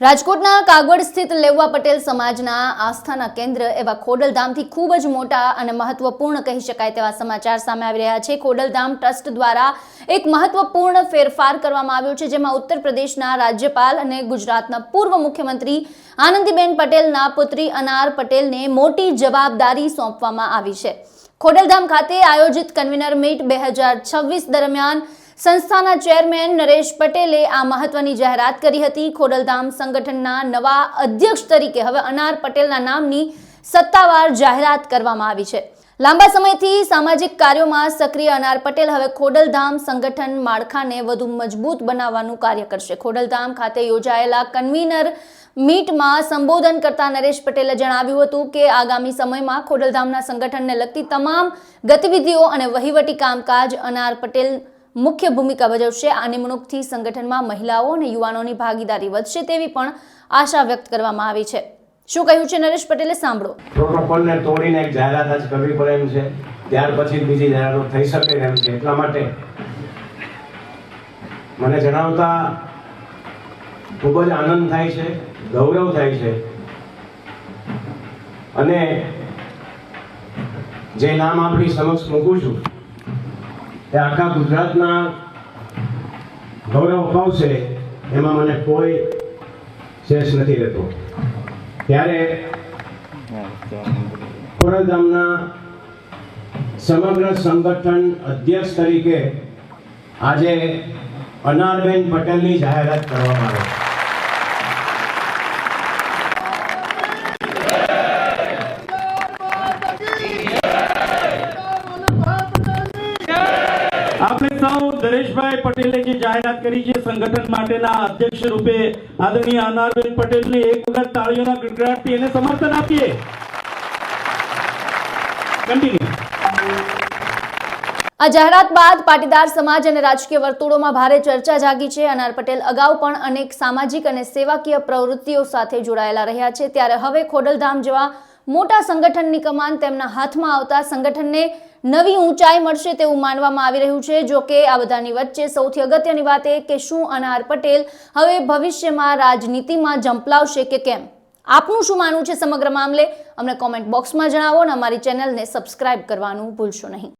રાજકોટના કાગવડ સ્થિત લેવા પટેલ સમાજના આસ્થાના કેન્દ્ર એવા ખોડલધામથી ખૂબ જ મોટા અને મહત્વપૂર્ણ કહી શકાય તેવા સમાચાર સામે આવી રહ્યા છે. ખોડલધામ ટ્રસ્ટ દ્વારા એક મહત્વપૂર્ણ ફેરફાર કરવામાં આવ્યો છે, જેમાં ઉત્તર પ્રદેશના રાજ્યપાલ અને ગુજરાતના પૂર્વ મુખ્યમંત્રી આનંદીબેન પટેલના પુત્રી અનાર પટેલને મોટી જવાબદારી સોંપવામાં આવી છે. ખોડલધામ ખાતે આયોજિત કન્વીનર મીટ બે હજાર છવ્વીસ દરમિયાન સંસ્થાના ચેરમેન નરેશ પટેલે આ મહત્વની જાહેરાત કરી હતી. ખોડલધામ સંગઠનના નવા અધ્યક્ષ તરીકે હવે અનાર પટેલના નામની સત્તાવાર જાહેરાત કરવામાં આવી છે. લાંબા સમયથી સામાજિક કાર્યોમાં સક્રિય અનાર પટેલ હવે ખોડલધામ સંગઠન માળખાને વધુ મજબૂત બનાવવાનું કાર્ય કરશે. ખોડલધામ ખાતે યોજાયેલા કન્વીનર મીટમાં સંબોધન કરતા નરેશ પટેલે જણાવ્યું હતું કે, આગામી સમયમાં ખોડલધામના સંગઠનને લગતી તમામ ગતિવિધિઓ અને વહીવટી કામકાજ અનાર પટેલ મુખ્ય ભૂમિકા ભજવશે. આ નિમણૂકથી સંગઠનમાં મહિલાઓ અને યુવાનોની ભાગીદારી વધશે તેવી પણ આશા વ્યક્ત કરવામાં આવી છે. શું કહ્યું છે નરેશ પટેલે? સાંભળો. પ્રોટોકોલને તોડીને એક જાહેરાત આજ કરવી પડે એમ છે. ત્યાર પછી બીજી જાહેરાતો થઈ શકે એમ છે. એટલા માટે મને જણાવતા ખૂબ જ આનંદ થાય છે, ગૌરવ થાય છે. અને જે નામ આપણી સમક્ષ મૂકું છું તે આખા ગુજરાતના ગૌરવ અપાવશે, એમાં મને કોઈ શેષ નથી રહેતો. ત્યારે ખોડલધામના સમગ્ર સંગઠન અધ્યક્ષ તરીકે આજે અનારબેન પટેલની જાહેરાત કરવામાં આવે. નરેશભાઈ પટેલે જે જાહેરાત કરી છે, સંગઠન માટેના અધ્યક્ષ રૂપે આદરણીય અનારબેન પટેલને એક વખત તાળીઓના ગડગડાટથી એને સમર્થન આપીએ. આ જાહેરાત બાદ પાટીદાર સમાજ અને રાજકીય વર્તુળોમાં ભારે ચર્ચા જાગી છે. અનાર પટેલ અગાઉ પણ અનેક સામાજિક અને સેવાકીય પ્રવૃત્તિઓ સાથે જોડાયેલા રહ્યા છે. ત્યારે હવે ખોડલધામ જેવા મોટા સંગઠનની કમાન તેમના હાથમાં આવતા સંગઠનને નવી ઊંચાઈ મળશે તેવું માનવામાં આવી રહ્યું છે. જો કે આ બધાની વચ્ચે સૌથી અગત્યની વાત એ કે શું અનાર પટેલ હવે ભવિષ્યમાં રાજનીતિમાં ઝંપલાવશે કે કેમ? આપનું શું માનવું છે સમગ્ર મામલે? અમને કોમેન્ટ બોક્સમાં જણાવો અને અમારી ચેનલને સબસ્ક્રાઇબ કરવાનું ભૂલશો નહીં.